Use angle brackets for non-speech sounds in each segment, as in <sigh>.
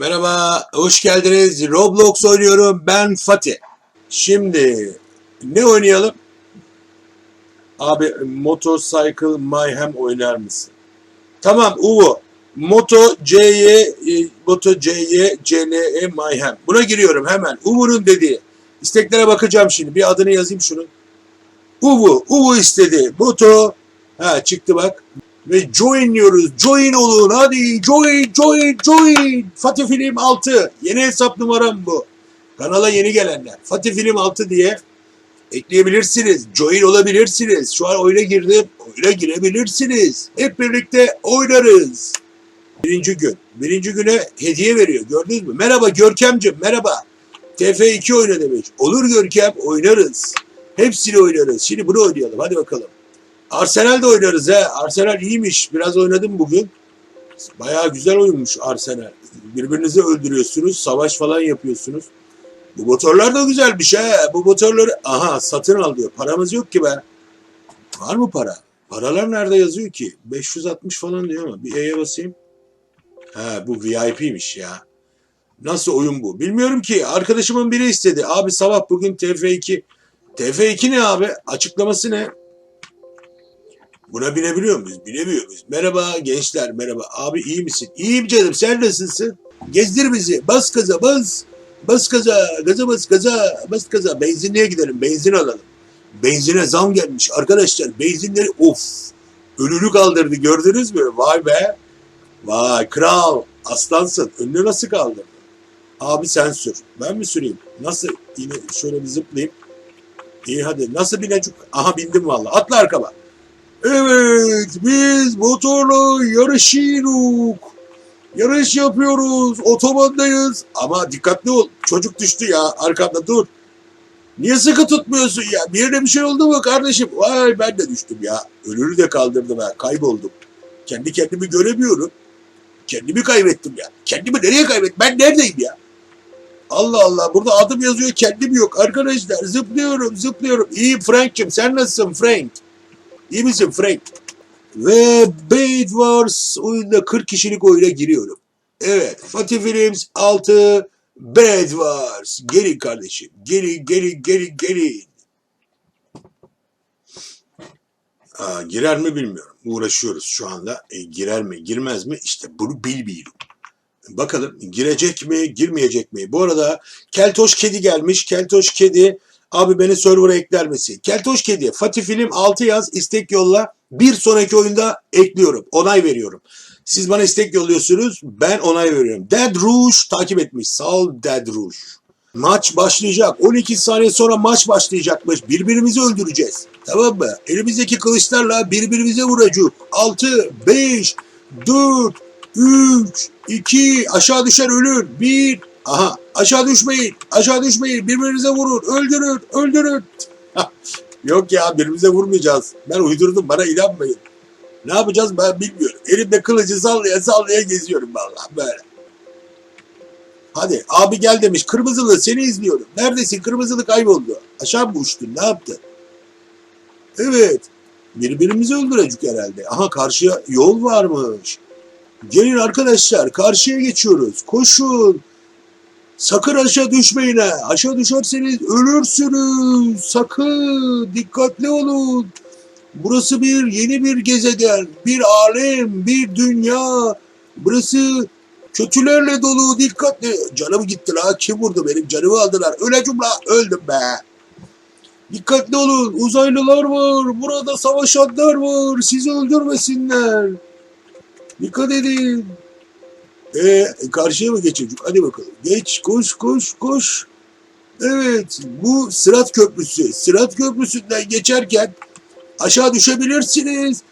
Merhaba, hoş geldiniz. Roblox oynuyorum. Ben Fatih. Şimdi ne oynayalım? Abi Motorcycle Mayhem oynar mısın? Tamam Uvo. Moto C'ye e, Moto C'ye CNE Mayhem. Buna giriyorum hemen. Uvu'nun dediği. İsteklere bakacağım şimdi. Bir adını yazayım şunun. Uvu. Uvu istedi. Moto. Ha çıktı bak. Ve join diyoruz. Join olun. Hadi join, join, join. Fatih Film 6. Yeni hesap numaram bu. Kanala yeni gelenler. Fatih Film 6 diye ekleyebilirsiniz. Join olabilirsiniz. Şu an oyuna girdim. Oyuna girebilirsiniz. Hep birlikte oynarız. Birinci gün. Birinci güne hediye veriyor. Gördünüz mü? Merhaba Görkemcim. Merhaba. TF2 oyna demiş. Olur Görkem. Oynarız. Hepsini oynarız. Şimdi bunu oynayalım. Hadi bakalım. Arsenal de oynarız he. Arsenal iyiymiş. Biraz oynadım bugün. Bayağı güzel oyunmuş Arsenal. Birbirinizi öldürüyorsunuz. Savaş falan yapıyorsunuz. Bu motorlar da güzelmiş he. Bu motorları aha satın al diyor. Paramız yok ki be. Var mı para? Paralar nerede yazıyor ki? 560 falan diyor ama bir E'ye basayım. He bu VIP'miş ya. Nasıl oyun bu? Bilmiyorum ki. Arkadaşımın biri istedi. Abi sabah bugün TF2. TF2 ne abi? Açıklaması ne? Buna binebiliyor muyuz? Binemiyor muyuz? Merhaba gençler merhaba. Abi iyi misin? İyiyim canım sen nasılsın? Gezdir bizi. Bas gaza bas. Bas gaza. Gaza bas gaza. Bas gaza. Benzinliğe gidelim. Benzin alalım. Benzine zam gelmiş. Arkadaşlar benzinleri of. Ölülü kaldırdı gördünüz mü? Vay be. Vay kral. Aslansın. Önüne nasıl kaldırdı? Abi sen sür. Ben mi süreyim? Nasıl? Yine şöyle bir zıplayayım. İyi hadi. Nasıl binecek? Aha bindim vallahi. Atla arkama. Evet, biz motorla yarışıyoruz. Yarış yapıyoruz, otobandayız. Ama dikkatli ol, çocuk düştü ya, arkanda dur. Niye sıkı tutmuyorsun ya? Bir yerine bir şey oldu mu kardeşim? Vay ben de düştüm ya. Ölürü de kaldırdım ha, kayboldum. Kendi kendimi göremiyorum. Kendimi kaybettim ya. Kendimi nereye kaybettim? Ben neredeyim ya? Allah Allah, burada adım yazıyor, kendim yok. Arkadaşlar zıplıyorum, zıplıyorum. İyi Frank'cim, sen nasılsın Frank? İyi misin Frank? Ve Bait Wars oyunda 40 kişilik oyuna giriyorum. Evet. Fatih Films 6 Bad Wars. Gelin kardeşim. Gelin gelin gelin gelin. Aa, girer mi bilmiyorum. Uğraşıyoruz şu anda. E, girer mi girmez mi? İşte bunu bilmiyorum. Bakalım girecek mi girmeyecek mi? Bu arada Keltoş Kedi gelmiş. Keltoş Kedi Abi beni server'a ekler misin? Keltoş Kedi, Fatih Film 6 yaz, istek yolla. Bir sonraki oyunda ekliyorum, onay veriyorum. Siz bana istek yolluyorsunuz, ben onay veriyorum. Dead Rouge takip etmiş. Sağ ol Dead Rouge. Maç başlayacak. 12 saniye sonra maç başlayacakmış. Birbirimizi öldüreceğiz. Tamam mı? Elimizdeki kılıçlarla birbirimize vuracak. 6, 5, 4, 3, 2, aşağı düşer ölür. 1, Aha aşağı düşmeyin. Aşağı düşmeyin. Birbirinize vurun. Öldürün. Öldürün. <laughs> Yok ya birbirimize vurmayacağız. Ben uydurdum. Bana inanmayın. Ne yapacağız ben bilmiyorum. Elimde kılıcı sallaya sallaya geziyorum vallahi böyle. Hadi abi gel demiş. Kırmızılı seni izliyorum. Neredesin? Kırmızılı kayboldu. Aşağı mı uçtun? Ne yaptın? Evet. Birbirimizi öldürecek herhalde. Aha karşıya yol varmış. Gelin arkadaşlar karşıya geçiyoruz. Koşun. Sakın aşağı düşmeyin ha. Aşağı düşerseniz ölürsünüz. Sakın dikkatli olun. Burası bir yeni bir gezegen, bir alem, bir dünya. Burası kötülerle dolu dikkatli. Canım gitti la. Kim vurdu benim canımı aldılar. Öleceğim la. Öldüm be. Dikkatli olun. Uzaylılar var. Burada savaşanlar var. Sizi öldürmesinler. Dikkat edin. E, karşıya mı geçecek? Hadi bakalım. Geç, koş, koş, koş. Evet, bu Sırat Köprüsü. Sırat Köprüsü'nden geçerken aşağı düşebilirsiniz.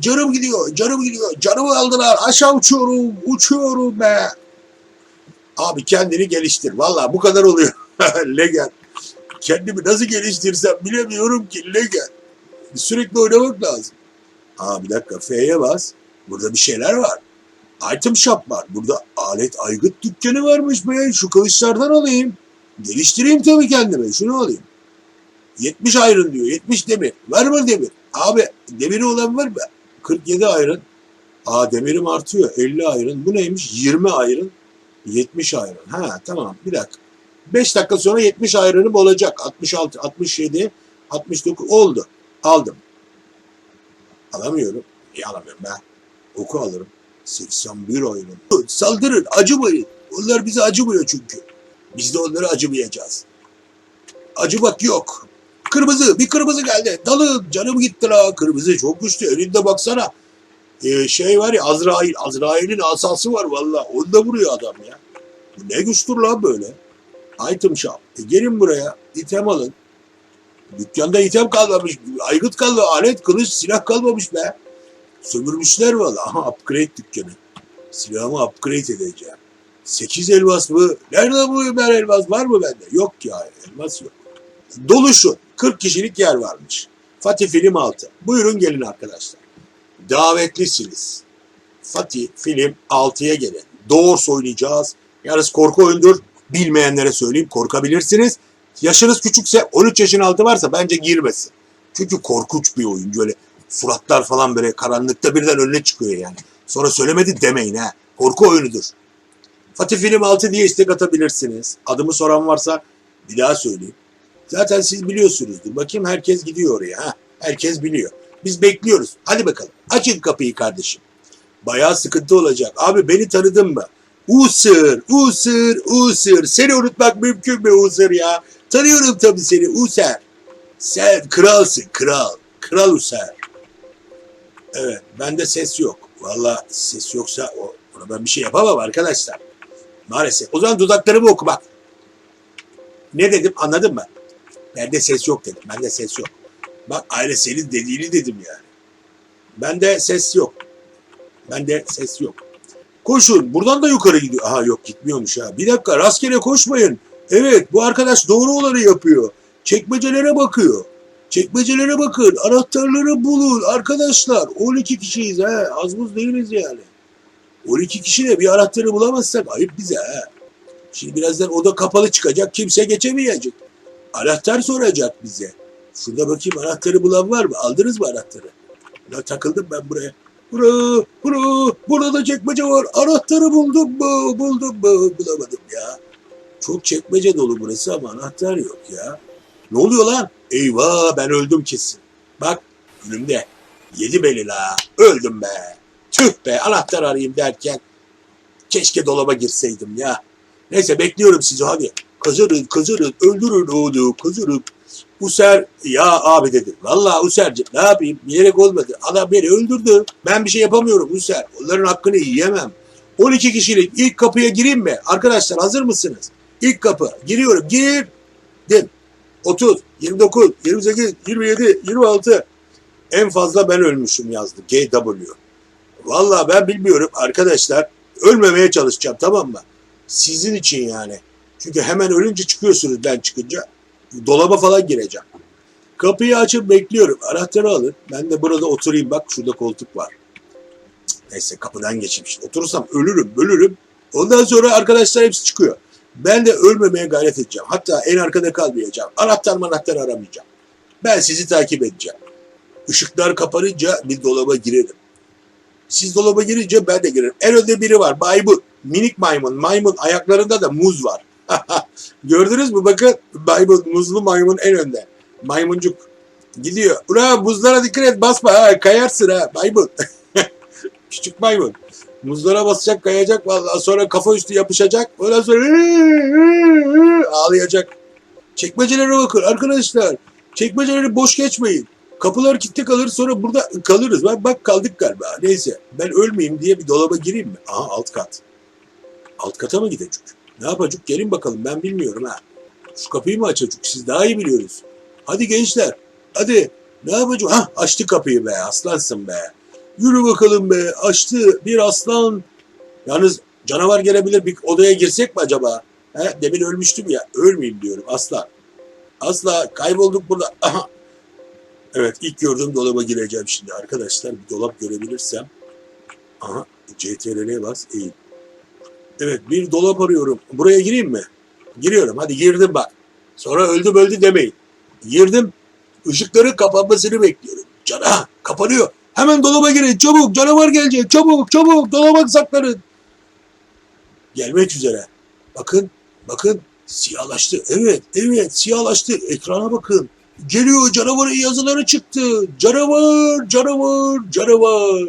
Canım gidiyor, canım gidiyor. Canımı aldılar. Aşağı uçuyorum, uçuyorum be. Abi kendini geliştir. Valla bu kadar oluyor. <laughs> Legend. Kendimi nasıl geliştirsem bilemiyorum ki Legend. Sürekli oynamak lazım. Aa bir dakika F'ye bas. Burada bir şeyler var. Item shop var. Burada alet aygıt dükkanı varmış be. Şu kılıçlardan alayım. Geliştireyim tabii kendime. Şunu alayım. 70 ayrın diyor. 70 demir. Var mı demir? Abi demiri olan var mı? 47 ayrın. Aa demirim artıyor. 50 ayrın. Bu neymiş? 20 ayrın. 70 ayran. Ha tamam bir dakika. 5 dakika sonra 70 ayranım olacak. 66, 67, 69 oldu. Aldım. Alamıyorum. İyi alamıyorum ben. Oku alırım. 81 ayran. Saldırın, acımayın. Onlar bize acımıyor çünkü. Biz de onlara acımayacağız. Acımak yok. Kırmızı, bir kırmızı geldi. Dalın, canım gitti la. Kırmızı çok güçlü. Elinde baksana. Ee, şey var ya Azrail, Azrail'in asası var valla. Onu da vuruyor adam ya. Ne güçtür lan böyle. Item shop. E gelin buraya. item alın. Dükkanda item kalmamış. Aygıt kaldı. Alet, kılıç, silah kalmamış be. Sömürmüşler valla. Aha upgrade dükkanı. Silahımı upgrade edeceğim. 8 elmas mı? Nerede bu ben elmas? Var mı bende? Yok ya elmas yok. Doluşun. 40 kişilik yer varmış. Fatih Film 6. Buyurun gelin arkadaşlar. Davetlisiniz. Fatih Film 6'ya gelin. Doğru oynayacağız. Yalnız korku oyundur. Bilmeyenlere söyleyeyim korkabilirsiniz. Yaşınız küçükse 13 yaşın altı varsa bence girmesin. Çünkü korkunç bir oyun. Böyle suratlar falan böyle karanlıkta birden önüne çıkıyor yani. Sonra söylemedi demeyin ha. Korku oyunudur. Fatih Film 6 diye istek atabilirsiniz. Adımı soran varsa bir daha söyleyeyim. Zaten siz biliyorsunuzdur. Bakayım herkes gidiyor oraya. Ha, herkes biliyor. Biz bekliyoruz. Hadi bakalım. Açın kapıyı kardeşim. Bayağı sıkıntı olacak. Abi beni tanıdın mı? Usır, Usır, Usır. Seni unutmak mümkün mü Usır ya? Tanıyorum tabii seni User. Sen kralsın, kral. Kral User. Evet, bende ses yok. Valla ses yoksa o, ona ben bir şey yapamam arkadaşlar. Maalesef. O zaman dudaklarımı oku bak. Ne dedim anladın mı? Bende ses yok dedim. Bende ses yok. Bak aile senin dediğini dedim yani. Bende ses yok. Bende ses yok. Koşun. Buradan da yukarı gidiyor. Aha yok gitmiyormuş ha. Bir dakika rastgele koşmayın. Evet bu arkadaş doğru olanı yapıyor. Çekmecelere bakıyor. Çekmecelere bakın. Anahtarları bulun. Arkadaşlar 12 kişiyiz ha. Az buz değiliz yani. 12 kişiyle bir anahtarı bulamazsak ayıp bize ha. Şimdi birazdan oda kapalı çıkacak. Kimse geçemeyecek. Anahtar soracak bize. Şurada bakayım anahtarı bulan var mı? Aldınız mı anahtarı? Ya takıldım ben buraya. Bura, bura, burada da çekmece var. Anahtarı buldum mu? Buldum mu? Bulamadım ya. Çok çekmece dolu burası ama anahtar yok ya. Ne oluyor lan? Eyvah ben öldüm kesin. Bak önümde. Yedi beni la. Öldüm be. Tüh be anahtar arayayım derken keşke dolaba girseydim ya. Neyse bekliyorum sizi hadi. Kazırın kazırın öldürün oğlu kazırın. User ya abi dedi. Vallahi User'cim ne yapayım bilerek olmadı. Adam beni öldürdü. Ben bir şey yapamıyorum User. Onların hakkını yiyemem. 12 kişilik ilk kapıya gireyim mi? Arkadaşlar hazır mısınız? İlk kapı. Giriyorum. Girdim. 30, 29, 28, 27, 26. En fazla ben ölmüşüm yazdı. GW. Vallahi ben bilmiyorum arkadaşlar. Ölmemeye çalışacağım tamam mı? Sizin için yani. Çünkü hemen ölünce çıkıyorsunuz ben çıkınca. Dolaba falan gireceğim. Kapıyı açıp bekliyorum. Anahtarı alın. Ben de burada oturayım. Bak şurada koltuk var. Neyse kapıdan geçeyim şimdi. Oturursam ölürüm, ölürüm. Ondan sonra arkadaşlar hepsi çıkıyor. Ben de ölmemeye gayret edeceğim. Hatta en arkada kalmayacağım. Anahtar manahtar aramayacağım. Ben sizi takip edeceğim. Işıklar kapanınca bir dolaba girerim. Siz dolaba girince ben de girerim. En önde biri var. Maymun. Minik maymun. Maymun ayaklarında da muz var. <laughs> Gördünüz mü? Bakın maymun, muzlu maymun en önde. Maymuncuk. Gidiyor. Ula buzlara dikkat et basma ha kayarsın ha maymun. <laughs> Küçük maymun. Muzlara basacak kayacak vallahi sonra kafa üstü yapışacak. Ondan sonra ağlayacak. Çekmecelere bakın arkadaşlar. Çekmeceleri boş geçmeyin. Kapılar kilitli kalır sonra burada kalırız. Bak, bak kaldık galiba. Neyse ben ölmeyeyim diye bir dolaba gireyim mi? Aha alt kat. Alt kata mı gidecek? Ne yapacak? Gelin bakalım ben bilmiyorum ha. Şu kapıyı mı açacak? Siz daha iyi biliyorsunuz. Hadi gençler. Hadi. Ne yapacak? Ha açtı kapıyı be. Aslansın be. Yürü bakalım be. Açtı. Bir aslan. Yalnız canavar gelebilir. Bir odaya girsek mi acaba? He, demin ölmüştüm ya. Ölmeyeyim diyorum. Asla. Asla. Kaybolduk burada. Aha. Evet ilk gördüğüm dolaba gireceğim şimdi arkadaşlar. Bir dolap görebilirsem. Aha. CTRL'ye bas. Eğil. Evet bir dolap arıyorum. Buraya gireyim mi? Giriyorum. Hadi girdim bak. Sonra öldüm öldü demeyin. Girdim. Işıkların kapanmasını bekliyorum. Cana kapanıyor. Hemen dolaba girin. Çabuk canavar gelecek. Çabuk çabuk dolaba saklanın. Gelmek üzere. Bakın, bakın siyahlaştı. Evet, evet siyahlaştı. Ekrana bakın. Geliyor canavarın yazıları çıktı. Canavar, canavar, canavar.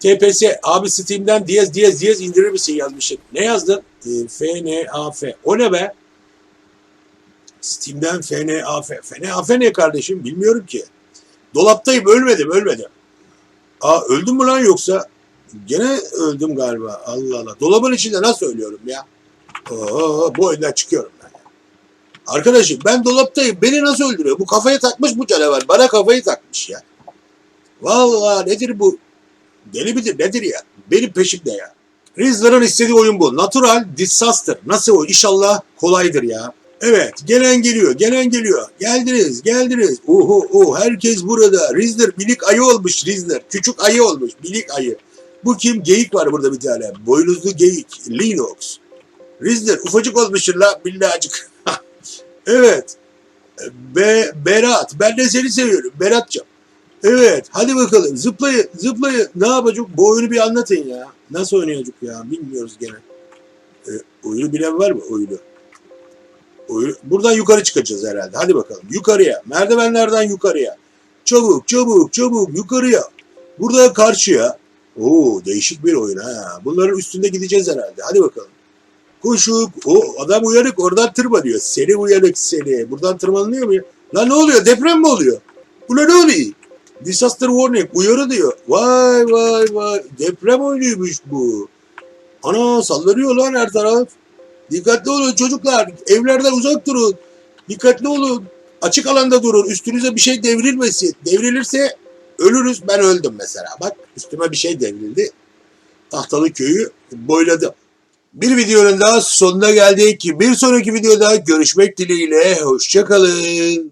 TPS abi Steam'den diyez diyez diyez indirir misin yazmışsın. Ne yazdın? Ee, F-N-A-F. O ne be? Steam'den F-N-A-F. F-N-A-F ne kardeşim? Bilmiyorum ki. Dolaptayım ölmedim ölmedim. Aa öldüm mü lan yoksa? Gene öldüm galiba. Allah Allah. Dolabın içinde nasıl ölüyorum ya? Oo, bu oyundan çıkıyorum ben. Arkadaşım ben dolaptayım. Beni nasıl öldürüyor? Bu kafaya takmış bu canavar. Bana kafayı takmış ya. Vallahi nedir bu? Deli midir nedir ya? Benim peşimde ya. Rizzler'ın istediği oyun bu. Natural Disaster. Nasıl o? İnşallah kolaydır ya. Evet, gelen geliyor, gelen geliyor. Geldiniz, geldiniz. Oho, oh, herkes burada. Rizzler, minik ayı olmuş Rizzler. Küçük ayı olmuş, minik ayı. Bu kim? Geyik var burada bir tane. Boynuzlu geyik. Linux. Rizzler, ufacık olmuşsun la minnacık. <laughs> evet. Be, Berat, ben de seni seviyorum Berat'cığım. Evet, hadi bakalım. Zıplayın, zıplayın. Ne yapacak? Bu oyunu bir anlatın ya. Nasıl oynayacak ya? Bilmiyoruz gene. E, oyunu bilen var mı? Oyunu. Buradan yukarı çıkacağız herhalde. Hadi bakalım. Yukarıya. Merdivenlerden yukarıya. Çabuk, çabuk, çabuk. Yukarıya. Burada karşıya. Oo, değişik bir oyun ha. Bunların üstünde gideceğiz herhalde. Hadi bakalım. Koşuk. O adam uyanık. Oradan tırmanıyor. Seni uyanık seni. Buradan tırmanılıyor mu? Lan ne oluyor? Deprem mi oluyor? Ulan ne oluyor? Disaster warning uyarı diyor. Vay vay vay deprem oyunuymuş bu. Ana sallanıyor lan her taraf. Dikkatli olun çocuklar. Evlerden uzak durun. Dikkatli olun. Açık alanda durun. Üstünüze bir şey devrilmesin. Devrilirse ölürüz. Ben öldüm mesela. Bak üstüme bir şey devrildi. Tahtalı köyü boyladım. Bir videonun daha sonuna geldik. Bir sonraki videoda görüşmek dileğiyle. Hoşçakalın.